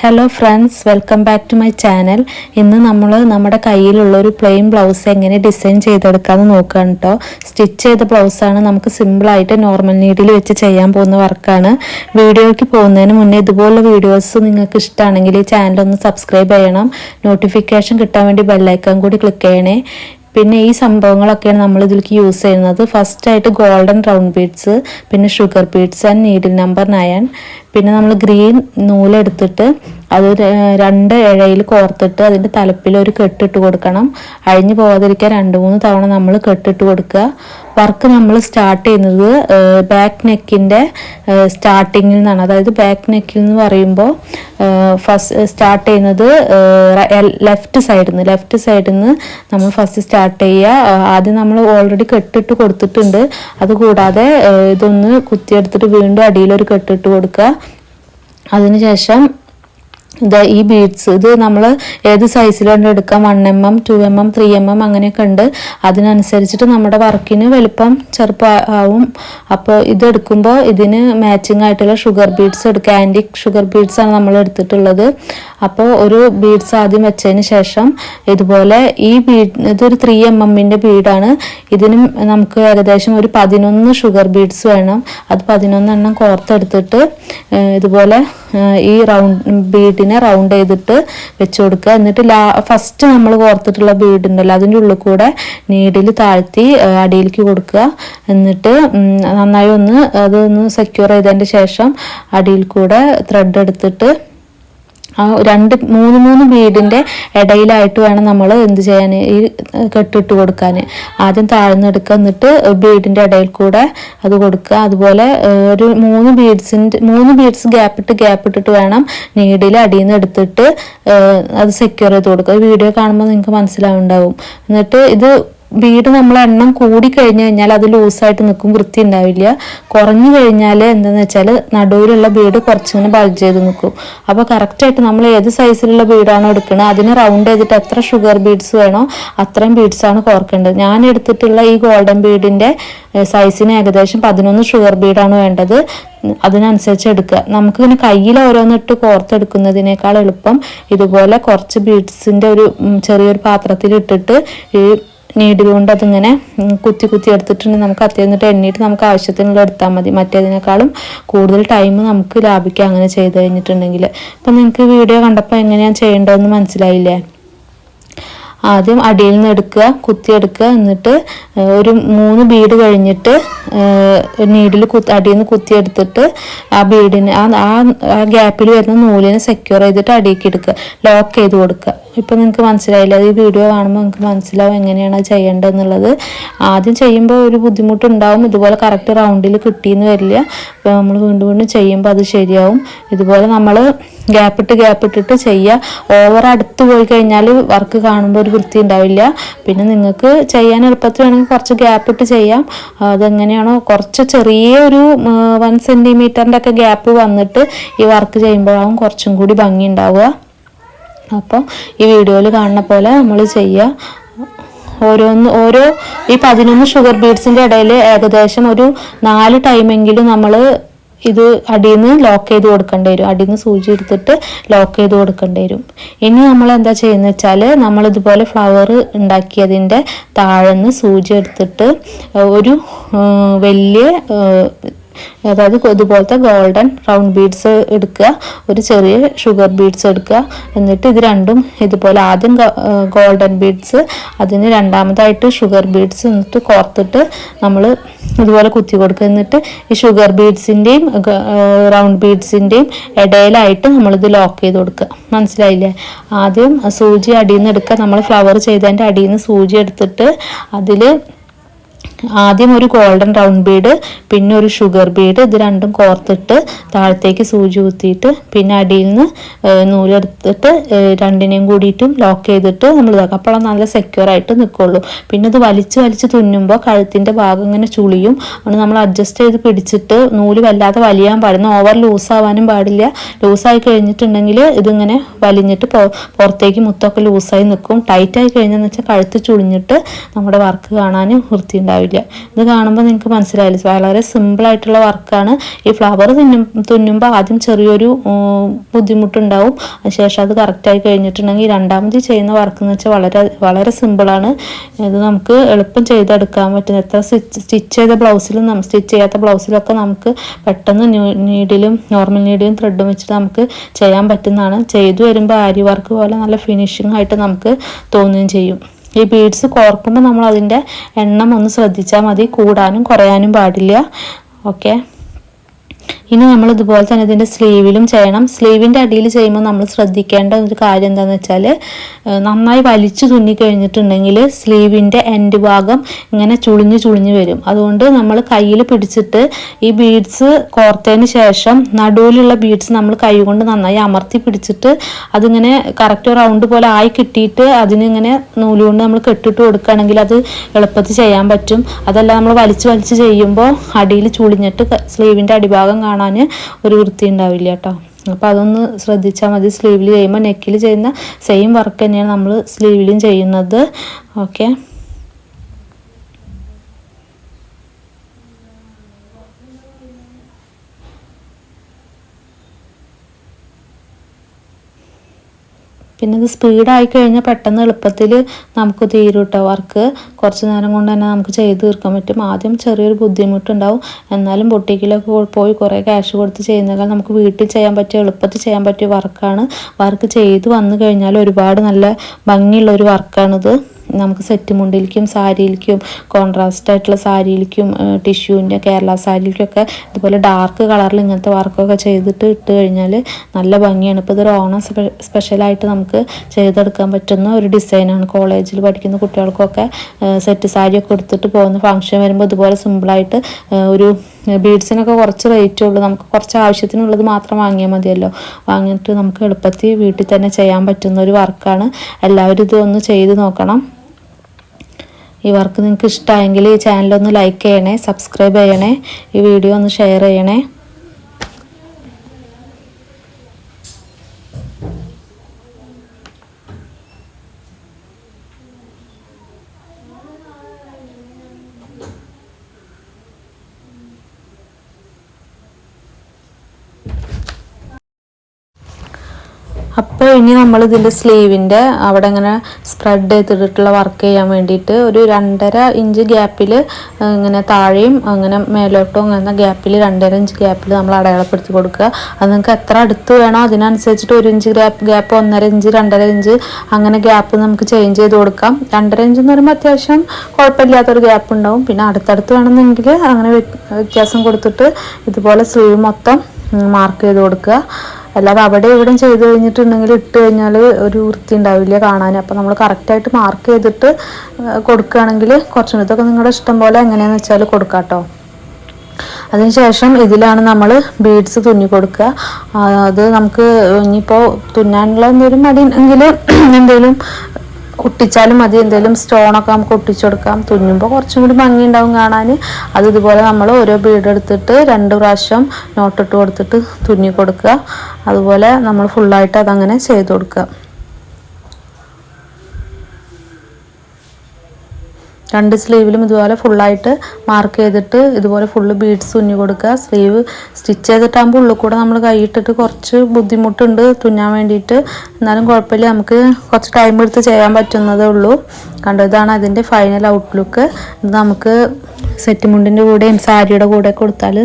Hello friends welcome back to my channel ഇന്ന് നമ്മൾ നമ്മുടെ കയ്യിലുള്ള ഒരു പ്ലെയിൻ ബ്ലൗസ് എങ്ങനെ ഡിസൈൻ ചെയ്തെടുക്കാമെന്ന് നോക്കുകയാണ് കേട്ടോ സ്റ്റിച്ച് ചെയ്ത ബ്ലൗസാണ് നമുക്ക് സിമ്പിളായിട്ട് നോർമൽ നീഡിൽ വെച്ച് ചെയ്യാൻ പോകുന്ന വർക്കാണ് വീഡിയോയ്ക്ക് പോകുന്നതിന് മുന്നേ ഇതുപോലുള്ള വീഡിയോസ് നിങ്ങൾക്ക് ഇഷ്ടമാണെങ്കിൽ ഈ ചാനൽ ഒന്ന് സബ്സ്ക്രൈബ് ചെയ്യണം. നോട്ടിഫിക്കേഷൻ കിട്ടാൻ വേണ്ടി ബെല്ലൈക്കൺ കൂടി ക്ലിക്ക് ചെയ്യണേ. പിന്നെ ഈ സംഭവങ്ങളൊക്കെയാണ് നമ്മൾ ഇതിലേക്ക് യൂസ് ചെയ്യുന്നത്. ഫസ്റ്റ് ആയിട്ട് ഗോൾഡൻ റൗണ്ട് ബീഡ്സ് പിന്നെ sugar beads and needle number nine പിന്നെ നമ്മൾ ഗ്രീൻ നൂലെടുത്തിട്ട് അത് രണ്ട് ഇഴയിൽ കോർത്തിട്ട് അതിന്റെ തലപ്പിൽ ഒരു കെട്ടിട്ട് കൊടുക്കണം. അഴിഞ്ഞു പോകാതിരിക്കാൻ രണ്ട് മൂന്ന് തവണ നമ്മൾ കെട്ടിട്ട് കൊടുക്കുക. വർക്ക് നമ്മൾ സ്റ്റാർട്ട് ചെയ്യുന്നത് ബാക്ക് നെക്കിന്റെ സ്റ്റാർട്ടിങ്ങിൽ നിന്നാണ്. അതായത് ബാക്ക് നെക്കിൽ എന്ന് പറയുമ്പോൾ ഫസ്റ്റ് സ്റ്റാർട്ട് ചെയ്യുന്നത് ലെഫ്റ്റ് സൈഡിൽ നിന്ന് ലെഫ്റ്റ് സൈഡിൽ നിന്ന് നമ്മൾ ഫസ്റ്റ് സ്റ്റാർട്ട് ചെയ്യുക. ആദ്യം നമ്മൾ ഓൾറെഡി കെട്ടിട്ട് കൊടുത്തിട്ടുണ്ട്. അതുകൂടാതെ ഇതൊന്ന് കുത്തിയെടുത്തിട്ട് വീണ്ടും അടിയിലൊരു കെട്ടിട്ട് കൊടുക്കുക. അതിനുശേഷം ഇത് ഈ ബീഡ്സ് ഇത് നമ്മൾ ഏത് സൈസിലാണ് എടുക്കാം? One M M two M M three M M അങ്ങനെയൊക്കെ ഉണ്ട്. അതിനനുസരിച്ചിട്ട് നമ്മുടെ വർക്കിന് വലുപ്പം ചെറുപ്പം ആവും. അപ്പോൾ ഇതെടുക്കുമ്പോൾ ഇതിന് മാച്ചിങ് ആയിട്ടുള്ള ഷുഗർ ബീഡ്സ് എടുക്കുക ആന്റിക് ഷുഗർ ബീഡ്സ് ആണ് നമ്മൾ എടുത്തിട്ടുള്ളത്. അപ്പോൾ ഒരു ബീഡ്സ് ആദ്യം വെച്ചതിന് ശേഷം ഇതുപോലെ ഈ ബീഡ് ഇതൊരു ത്രീ എം എമ്മിന്റെ ബീഡാണ് ഇതിനും നമുക്ക് ഏകദേശം ഒരു പതിനൊന്ന് ഷുഗർ ബീഡ്സ് വേണം. അത് പതിനൊന്നെണ്ണം കോർത്തെടുത്തിട്ട് ഇതുപോലെ ഈ റൗണ്ട് ബീഡിനെ റൗണ്ട് ചെയ്തിട്ട് വെച്ച് കൊടുക്കുക എന്നിട്ട് ലാ ഫസ്റ്റ് നമ്മൾ കോർത്തിട്ടുള്ള ബീഡ് ഉണ്ടല്ലോ അതിന്റെ ഉള്ളിൽ കൂടെ നീഡിൽ താഴ്ത്തി അടിയിലേക്ക് കൊടുക്കുക. എന്നിട്ട് നന്നായി ഒന്ന് അതൊന്ന് സെക്യൂർ ചെയ്തതിന്റെ ശേഷം അടിയിൽ കൂടെ ത്രെഡ് എടുത്തിട്ട് ആ രണ്ട് മൂന്ന് മൂന്ന് ബീഡിന്റെ ഇടയിലായിട്ട് വേണം നമ്മൾ എന്ത് ചെയ്യാൻ ഈ കെട്ടിട്ട് കൊടുക്കാൻ ആദ്യം താഴ്ന്നെടുക്കുക എന്നിട്ട് ബീഡിന്റെ ഇടയിൽ കൂടെ അത് കൊടുക്കുക. അതുപോലെ ഒരു മൂന്ന് ബീഡ്സിന്റെ മൂന്ന് ബീഡ്സ് ഗ്യാപ്പ് ഇട്ട് ഗ്യാപ്പ് ഇട്ടിട്ട് വേണം നീഡിൽ അടിയിൽ നിന്ന് എടുത്തിട്ട് അത് സെക്യൂർ ചെയ്ത് കൊടുക്കുക. വീഡിയോ കാണുമ്പോൾ നിങ്ങൾക്ക് മനസ്സിലാവുണ്ടാവും. എന്നിട്ട് ഇത് ബീഡ് നമ്മൾ എണ്ണം കൂടി കഴിഞ്ഞു കഴിഞ്ഞാൽ അത് ലൂസായിട്ട് നിൽക്കും വൃത്തി ഉണ്ടാവില്ല. കുറഞ്ഞു കഴിഞ്ഞാൽ എന്താണെന്ന് വെച്ചാൽ നടുവിലുള്ള ബീഡ് കുറച്ചിങ്ങനെ ബൾജ് ചെയ്ത് നിൽക്കും. അപ്പോൾ കറക്റ്റായിട്ട് നമ്മൾ ഏത് സൈസിലുള്ള ബീഡാണോ എടുക്കുന്നത് അതിന് റൗണ്ട് ചെയ്തിട്ട് എത്ര ഷുഗർ ബീഡ്സ് വേണോ അത്രയും ബീഡ്സാണ് കോർക്കേണ്ടത്. ഞാൻ എടുത്തിട്ടുള്ള ഈ ഗോൾഡൻ ബീഡിന്റെ സൈസിന് ഏകദേശം പതിനൊന്ന് ഷുഗർ ബീഡാണ് വേണ്ടത്. അതിനനുസരിച്ച് എടുക്കുക. നമുക്കിങ്ങനെ കയ്യിൽ ഓരോന്നിട്ട് കോർത്തെടുക്കുന്നതിനേക്കാൾ എളുപ്പം ഇതുപോലെ കുറച്ച് ബീഡ്സിന്റെ ഒരു ചെറിയൊരു പാത്രത്തിൽ ഇട്ടിട്ട് ഈ നീഡിൽ കൊണ്ട് അതിങ്ങനെ കുത്തി കുത്തി എടുത്തിട്ടുണ്ടെങ്കിൽ നമുക്ക് അത്യാവശ്യം എണ്ണീട്ട് നമുക്ക് ആവശ്യത്തിനുള്ള എടുത്താൽ മതി. മറ്റേതിനേക്കാളും കൂടുതൽ ടൈം നമുക്ക് ലാഭിക്കാം അങ്ങനെ ചെയ്ത് കഴിഞ്ഞിട്ടുണ്ടെങ്കിൽ. അപ്പം നിങ്ങൾക്ക് വീഡിയോ കണ്ടപ്പോൾ എങ്ങനെയാണ് ചെയ്യേണ്ടതെന്ന് മനസ്സിലായില്ലേ? ആദ്യം അടിയിൽ നിന്ന് എടുക്കുക കുത്തിയെടുക്കുക എന്നിട്ട് ഒരു മൂന്ന് ബീഡ് കഴിഞ്ഞിട്ട് നീഡിൽ കുത്തി അടിയിൽ നിന്ന് കുത്തിയെടുത്തിട്ട് ആ ബീഡിന് ആ- ആ ഗ്യാപ്പിൽ വരുന്ന നൂലിനെ സെക്യൂർ ചെയ്തിട്ട് അടിയിലേക്ക് എടുക്കുക. ലോക്ക് ചെയ്ത് കൊടുക്കുക. ഇപ്പം നിങ്ങൾക്ക് മനസ്സിലായില്ല? ഈ വീഡിയോ കാണുമ്പോൾ നിങ്ങൾക്ക് മനസ്സിലാവും എങ്ങനെയാണ് ചെയ്യേണ്ടതെന്നുള്ളത്. ആദ്യം ചെയ്യുമ്പോൾ ഒരു ബുദ്ധിമുട്ടുണ്ടാവും. ഇതുപോലെ കറക്റ്റ് റൗണ്ടിൽ കിട്ടിയെന്ന് വരില്ല. അപ്പോൾ നമ്മൾ വീണ്ടും വീണ്ടും ചെയ്യുമ്പോൾ അത് ശരിയാവും. ഇതുപോലെ നമ്മൾ ഗ്യാപ്പിട്ട് ഗ്യാപ്പിട്ടിട്ട് ചെയ്യുക ഓവർ അടുത്ത് പോയി കഴിഞ്ഞാൽ വർക്ക് കാണുമ്പോൾ ഒരു വൃത്തി ഉണ്ടാവില്ല. പിന്നെ നിങ്ങൾക്ക് ചെയ്യാൻ എളുപ്പത്തിൽ വേണമെങ്കിൽ കുറച്ച് ഗ്യാപ്പിട്ട് ചെയ്യാം. അതെങ്ങനെയാണോ കുറച്ച് ചെറിയ ഒരു വൺ സെന്റിമീറ്ററിന്റെ ഒക്കെ ഗ്യാപ്പ് വന്നിട്ട് ഈ വർക്ക് ചെയ്യുമ്പോഴാവും കുറച്ചും കൂടി ഭംഗി ഉണ്ടാവുക. അപ്പോൾ ഈ വീഡിയോയിൽ കാണുന്ന പോലെ നമ്മൾ ചെയ്യുക ഓരോന്ന് ഓരോ ഈ പതിനൊന്ന് ഷുഗർ ബീഡ്സിന്റെ ഇടയിൽ ഏകദേശം ഒരു നാല് ടൈമെങ്കിലും നമ്മൾ ഇത് അടിയിൽ നിന്ന് ലോക്ക് ചെയ്ത് കൊടുക്കേണ്ടി വരും. അടിയിൽ നിന്ന് സൂചി എടുത്തിട്ട് ലോക്ക് ചെയ്ത് കൊടുക്കേണ്ടി വരും. ഇനി നമ്മൾ എന്താ ചെയ്യുന്നത് വെച്ചാൽ നമ്മൾ ഇതുപോലെ ഫ്ലവർ ഉണ്ടാക്കിയതിന്റെ താഴെ നിന്ന് സൂചി എടുത്തിട്ട് ഒരു വലിയ അതായത് ഇതുപോലത്തെ ഗോൾഡൻ റൗണ്ട് ബീഡ്സ് എടുക്കുക ഒരു ചെറിയ ഷുഗർ ബീഡ്സ് എടുക്കുക. എന്നിട്ട് ഇത് രണ്ടും ഇതുപോലെ ആദ്യം ഗോൾഡൻ ബീഡ്സ് അതിന് രണ്ടാമതായിട്ട് ഷുഗർ ബീഡ്സ് എന്നിട്ട് കോർത്തിട്ട് നമ്മൾ ഇതുപോലെ കുത്തി കൊടുക്കുക. എന്നിട്ട് ഈ ഷുഗർ ബീഡ്സിന്റെയും റൗണ്ട് ബീഡ്സിന്റെയും ഇടയിലായിട്ട് നമ്മളിത് ലോക്ക് ചെയ്ത് കൊടുക്കുക. മനസ്സിലായില്ലേ? ആദ്യം സൂചി അടിയിൽ നിന്ന് എടുക്കുക. നമ്മൾ ഫ്ലവർ ചെയ്തതിന്റെ അടിയിൽ നിന്ന് സൂചി എടുത്തിട്ട് അതിൽ ആദ്യം ഒരു ഗോൾഡൻ റൗണ്ട് ബീഡ് പിന്നെ ഒരു ഷുഗർ ബീഡ് ഇത് രണ്ടും കോർത്തിട്ട് താഴത്തേക്ക് സൂചി കുത്തിയിട്ട് പിന്നെ അടിയിൽ നിന്ന് നൂലെടുത്തിട്ട് രണ്ടിനെയും കൂടിയിട്ടും ലോക്ക് ചെയ്തിട്ട് നമ്മൾ ഇതാക്കും. അപ്പോൾ നല്ല സെക്യൂർ ആയിട്ട് നിൽക്കുള്ളൂ പിന്നെ ഇത് വലിച്ച് വലിച്ച് തുന്നുമ്പോൾ കഴുത്തിന്റെ ഭാഗം ഇങ്ങനെ ചുളിയും അത് നമ്മൾ അഡ്ജസ്റ്റ് ചെയ്ത് പിടിച്ചിട്ട് നൂൽ വല്ലാതെ വലിയാൻ പാടില്ല. ഓവർ ലൂസ് ആവാനും പാടില്ല. ലൂസായി കഴിഞ്ഞിട്ടുണ്ടെങ്കിൽ ഇതിങ്ങനെ വലിഞ്ഞിട്ട് പുറത്തേക്ക് മുത്തൊക്കെ ലൂസായി നിൽക്കും ടൈറ്റായി കഴിഞ്ഞെന്ന് വെച്ചാൽ കഴുത്ത് ചുളിഞ്ഞിട്ട് നമ്മുടെ വർക്ക് കാണാൻ വൃത്തി ഉണ്ടാവില്ല ഉണ്ടാവില്ല ഇത് കാണുമ്പോൾ നിങ്ങൾക്ക് മനസ്സിലായില്ല? വളരെ സിമ്പിളായിട്ടുള്ള വർക്കാണ്. ഈ ഫ്ലവർ തുന്നും തുന്നുമ്പോൾ ആദ്യം ചെറിയൊരു ബുദ്ധിമുട്ടുണ്ടാവും. അതിനുശേഷം അത് കറക്റ്റായി കഴിഞ്ഞിട്ടുണ്ടെങ്കിൽ രണ്ടാമത് ചെയ്യുന്ന വർക്ക് എന്ന് വെച്ചാൽ വളരെ വളരെ സിമ്പിളാണ് ഇത് നമുക്ക് എളുപ്പം ചെയ്തെടുക്കാൻ പറ്റുന്ന എത്ര സ്റ്റിച്ച് ചെയ്ത ബ്ലൗസിലും സ്റ്റിച്ച് ചെയ്യാത്ത ബ്ലൗസിലൊക്കെ നമുക്ക് പെട്ടെന്ന് നീഡിലും നോർമൽ നീഡിലും ത്രെഡും വെച്ചിട്ട് നമുക്ക് ചെയ്യാൻ പറ്റുന്നതാണ്. ചെയ്തു വരുമ്പോൾ ആരി വർക്ക് പോലെ നല്ല ഫിനിഷിംഗ് ആയിട്ട് നമുക്ക് തോന്നുകയും ചെയ്യും. ഈ ബീഡ്സ് കോർക്കുമ്പോൾ നമ്മൾ അതിന്റെ എണ്ണം ഒന്ന് ശ്രദ്ധിച്ചാൽ മതി. കൂടാനും കുറയാനും പാടില്ല. ഓക്കെ ഇനി നമ്മൾ ഇതുപോലെ തന്നെ ഇതിന്റെ സ്ലീവിലും ചെയ്യണം. സ്ലീവിന്റെ അടിയിൽ ചെയ്യുമ്പോൾ നമ്മൾ ശ്രദ്ധിക്കേണ്ട ഒരു കാര്യം എന്താണെന്ന് വെച്ചാൽ നന്നായി വലിച്ചു തുന്നി കഴിഞ്ഞിട്ടുണ്ടെങ്കിൽ സ്ലീവിന്റെ എൻഡ് ഭാഗം ഇങ്ങനെ ചുളിഞ്ഞ് ചുളിഞ്ഞ് വരും. അതുകൊണ്ട് നമ്മൾ കയ്യിൽ പിടിച്ചിട്ട് ഈ ബീഡ്സ് കോർത്തതിന് ശേഷം നടുവിലുള്ള ബീഡ്സ് നമ്മൾ കൈ കൊണ്ട് നന്നായി അമർത്തി പിടിച്ചിട്ട് അതിങ്ങനെ കറക്റ്റ് റൗണ്ട് പോലെ ആയി കിട്ടിയിട്ട് അതിനിങ്ങനെ നൂലുകൊണ്ട് നമ്മൾ കെട്ടിട്ട് കൊടുക്കുകയാണെങ്കിൽ അത് എളുപ്പത്തിൽ ചെയ്യാൻ പറ്റും. അതല്ല നമ്മൾ വലിച്ച് വലിച്ച് ചെയ്യുമ്പോൾ അടിയിൽ ചുളിഞ്ഞിട്ട് സ്ലീവിന്റെ അടിഭാഗം കാണാൻ ഒരു വൃത്തി ഉണ്ടാവില്ല കേട്ടോ. അപ്പോൾ അതൊന്ന് ശ്രദ്ധിച്ചാൽ മതി. സ്ലീവിൽ ചെയ്യുമ്പോൾ നെക്കിൽ ചെയ്യുന്ന സെയിം വർക്ക് തന്നെയാണ് നമ്മൾ സ്ലീവിലും ചെയ്യുന്നത്. ഓക്കെ പിന്നെ ഇത് സ്പീഡായി കഴിഞ്ഞാൽ പെട്ടെന്ന് എളുപ്പത്തിൽ നമുക്ക് തീരും കേട്ടോ വർക്ക്. കുറച്ച് നേരം കൊണ്ട് തന്നെ നമുക്ക് ചെയ്ത് തീർക്കാൻ പറ്റും. ആദ്യം ചെറിയൊരു ബുദ്ധിമുട്ടുണ്ടാവും. എന്നാലും ബൊട്ടിക്കിലൊക്കെ പോയി കുറേ ക്യാഷ് കൊടുത്ത് ചെയ്യുന്നതിനാൽ നമുക്ക് വീട്ടിൽ ചെയ്യാൻ പറ്റിയ എളുപ്പത്തിൽ ചെയ്യാൻ പറ്റിയ വർക്കാണ് വർക്ക് ചെയ്ത് വന്നു കഴിഞ്ഞാൽ ഒരുപാട് നല്ല ഭംഗിയുള്ള ഒരു വർക്കാണിത് നമുക്ക് സെറ്റ് മുണ്ടിലേക്കും സാരിയിലേക്കും കോൺട്രാസ്റ്റ് ആയിട്ടുള്ള സാരിയിലേക്കും ടിഷ്യൂവിന്റെ കേരള സാരിയിലേക്കൊക്കെ ഇതുപോലെ ഡാർക്ക് കളറിൽ ഇങ്ങനത്തെ വർക്കൊക്കെ ചെയ്തിട്ട് ഇട്ട് കഴിഞ്ഞാൽ നല്ല ഭംഗിയാണ്. ഇപ്പോൾ ഇതൊരു ഓണം സ്പെഷ്യലായിട്ട് നമുക്ക് ചെയ്തെടുക്കാൻ പറ്റുന്ന ഒരു ഡിസൈനാണ് കോളേജിൽ പഠിക്കുന്ന കുട്ടികൾക്കൊക്കെ സെറ്റ് സാരിയൊക്കെ എടുത്തിട്ട് പോകുന്ന ഫംഗ്ഷൻ വരുമ്പോൾ ഇതുപോലെ സിമ്പിളായിട്ട് ഒരു ബീഡ്സിനൊക്കെ കുറച്ച് റേറ്റേ ഉള്ളൂ. നമുക്ക് കുറച്ച് ആവശ്യത്തിനുള്ളത് മാത്രം വാങ്ങിയാൽ മതിയല്ലോ. വാങ്ങിയിട്ട് നമുക്ക് എളുപ്പത്തിൽ വീട്ടിൽ തന്നെ ചെയ്യാൻ പറ്റുന്ന ഒരു വർക്കാണ് എല്ലാവരും ഇതൊന്ന് ചെയ്ത് നോക്കണം. ഈ വർക്ക് നിങ്ങൾക്ക് ഇഷ്ടമായെങ്കിൽ ഈ ചാനലൊന്ന് ലൈക്ക് ചെയ്യണേ സബ്സ്ക്രൈബ് ചെയ്യണേ ഈ വീഡിയോ ഒന്ന് ഷെയർ ചെയ്യണേ. അപ്പോൾ ഇനി നമ്മൾ ഇതിന്റെ സ്ലീവിന്റെ അവിടെ ഇങ്ങനെ സ്പ്രെഡ് ചെയ്തിട്ടുള്ള വർക്ക് ചെയ്യാൻ വേണ്ടിയിട്ട് ഒരു രണ്ടര ഇഞ്ച് ഗ്യാപ്പിൽ ഇങ്ങനെ താഴെയും അങ്ങനെ മേലോട്ടും അങ്ങനെ ഗ്യാപ്പിൽ രണ്ടര ഇഞ്ച് ഗ്യാപ്പിൽ നമ്മൾ അടയാളപ്പെടുത്തി കൊടുക്കുക. അത് നിങ്ങൾക്ക് എത്ര അടുത്ത് വേണോ അതിനനുസരിച്ചിട്ട് ഒരു ഇഞ്ച് ഗ്യാപ്പ് ഗ്യാപ്പ് ഒന്നര ഇഞ്ച് രണ്ടര ഇഞ്ച് അങ്ങനെ ഗ്യാപ്പ് നമുക്ക് ചേഞ്ച് ചെയ്ത് കൊടുക്കാം. രണ്ടര ഇഞ്ച് എന്ന് പറയുമ്പോൾ അത്യാവശ്യം കുഴപ്പമില്ലാത്തൊരു ഗ്യാപ്പ് ഉണ്ടാവും. പിന്നെ അടുത്തടുത്ത് വേണമെന്നെങ്കിൽ അങ്ങനെ വ്യത്യാസം കൊടുത്തിട്ട് ഇതുപോലെ സ്ലീവ് മൊത്തം മാർക്ക് ചെയ്ത് കൊടുക്കുക. അല്ലാതെ അവിടെ ഇവിടെയും ചെയ്ത് കഴിഞ്ഞിട്ടുണ്ടെങ്കിൽ ഇട്ട് കഴിഞ്ഞാൽ ഒരു വൃത്തി ഉണ്ടാവില്ല കാണാൻ. അപ്പോൾ നമ്മൾ കറക്റ്റായിട്ട് മാർക്ക് ചെയ്തിട്ട് കൊടുക്കുകയാണെങ്കിൽ കുറച്ചും ഇതൊക്കെ നിങ്ങളുടെ ഇഷ്ടം പോലെ എങ്ങനെയാണെന്ന് വെച്ചാൽ കൊടുക്കാം കേട്ടോ. അതിനുശേഷം ഇതിലാണ് നമ്മൾ ബീഡ്സ് തുന്നി കൊടുക്കുക. അത് നമുക്ക് ഇനിയിപ്പോൾ തുന്നാനുള്ള എന്തെങ്കിലും മടി എന്തെങ്കിലും ഒട്ടിച്ചാലും മതി. എന്തെങ്കിലും സ്റ്റോണൊക്കെ നമുക്ക് ഒട്ടിച്ചു കൊടുക്കാം. തുന്നുമ്പോൾ കുറച്ചും കൂടി ഭംഗി ഉണ്ടാവും കാണാൻ. അത് ഇതുപോലെ നമ്മൾ ഓരോ ബീഡ് എടുത്തിട്ട് രണ്ട് പ്രാവശ്യം നോട്ടിട്ട് കൊടുത്തിട്ട് തുന്നി കൊടുക്കുക. അതുപോലെ നമ്മൾ ഫുള്ളായിട്ട് അതങ്ങനെ ചെയ്ത് കൊടുക്കുക. രണ്ട് സ്ലീവിലും ഇതുപോലെ ഫുള്ളായിട്ട് മാർക്ക് ചെയ്തിട്ട് ഇതുപോലെ ഫുള്ള് ബീഡ്സ് തുന്നി കൊടുക്കുക. സ്ലീവ് സ്റ്റിച്ച് ചെയ്തിട്ടാകുമ്പോൾ ഉള്ളിൽ കൂടെ നമ്മൾ കൈയിട്ടിട്ട് കുറച്ച് ബുദ്ധിമുട്ടുണ്ട് തുന്നാൻ വേണ്ടിയിട്ട്. എന്നാലും കുഴപ്പമില്ല. നമുക്ക് കുറച്ച് ടൈം എടുത്ത് ചെയ്യാൻ പറ്റുന്നതേ ഉള്ളൂ. കണ്ടോ? ഇതാണ് അതിന്റെ ഫൈനൽ ഔട്ട്ലുക്ക് ഇത് നമുക്ക് സെറ്റ് മുണ്ടിന്റെ കൂടെയും സാരിയുടെ കൂടെ കൊടുത്താൽ